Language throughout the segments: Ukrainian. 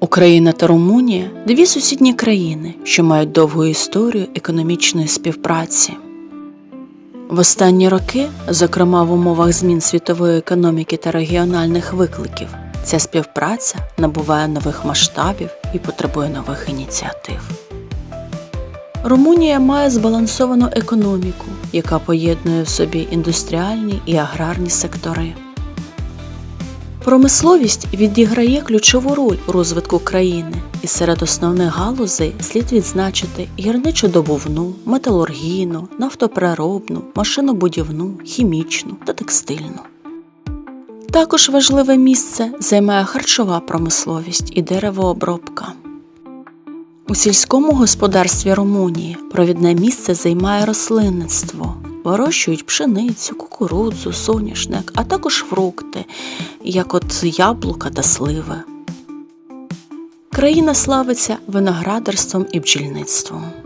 Україна та Румунія дві сусідні країни, що мають довгу історію економічної співпраці. В останні роки, зокрема в умовах змін світової економіки та регіональних викликів, ця співпраця набуває нових масштабів і потребує нових ініціатив. Румунія має збалансовану економіку, яка поєднує в собі індустріальні і аграрні сектори. Промисловість відіграє ключову роль у розвитку країни, і серед основних галузей слід відзначити гірничодобувну, металургійну, нафтопереробну, машинобудівну, хімічну та текстильну. Також важливе місце займає харчова промисловість і деревообробка. У сільському господарстві Румунії провідне місце займає рослинництво. Вирощують пшеницю, кукурудзу, соняшник, а також фрукти, як от яблука та сливи. Країна славиться виноградарством і бджільництвом.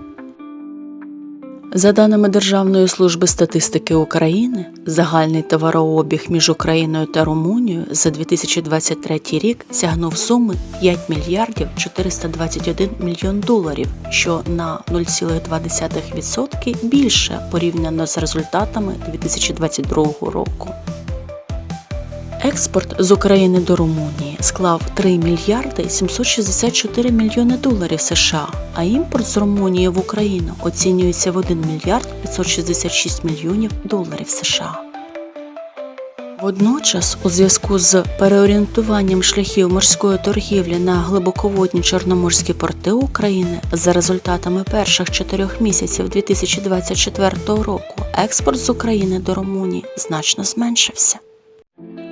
За даними Державної служби статистики України, загальний товарообіг між Україною та Румунією за 2023 рік сягнув суми 5 мільярдів 421 мільйон доларів, що на 0,2% більше порівняно з результатами 2022 року. Експорт з України до Румунії склав 3 мільярди 764 мільйони доларів США, а імпорт з Румунії в Україну оцінюється в 1 мільярд 566 мільйонів доларів США. Водночас, у зв'язку з переорієнтуванням шляхів морської торгівлі на глибоководні чорноморські порти України за результатами перших чотирьох місяців 2024 року експорт з України до Румунії значно зменшився.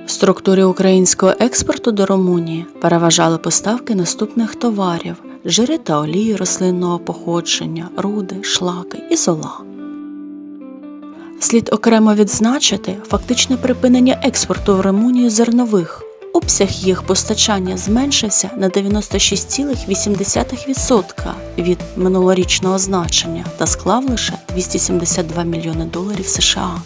В структурі українського експорту до Румунії переважали поставки наступних товарів: жири та олії рослинного походження, руди, шлаки і зола. Слід окремо відзначити фактичне припинення експорту в Румунію зернових. Обсяг їх постачання зменшився на 96,8% від минулорічного значення та склав лише 272 мільйони доларів США.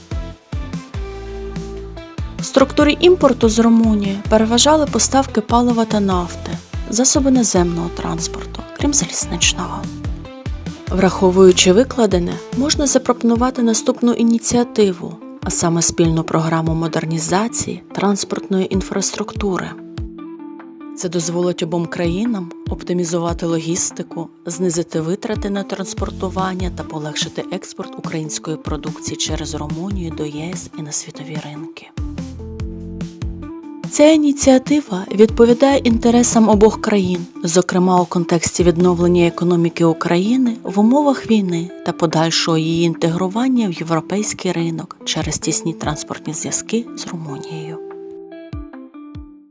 В структурі імпорту з Румунії переважали поставки палива та нафти, засоби наземного транспорту, крім залізничного. Враховуючи викладене, можна запропонувати наступну ініціативу, а саме спільну програму модернізації транспортної інфраструктури. Це дозволить обом країнам оптимізувати логістику, знизити витрати на транспортування та полегшити експорт української продукції через Румунію до ЄС і на світові ринки. Ця ініціатива відповідає інтересам обох країн, зокрема у контексті відновлення економіки України в умовах війни та подальшого її інтегрування в європейський ринок через тісні транспортні зв'язки з Румунією.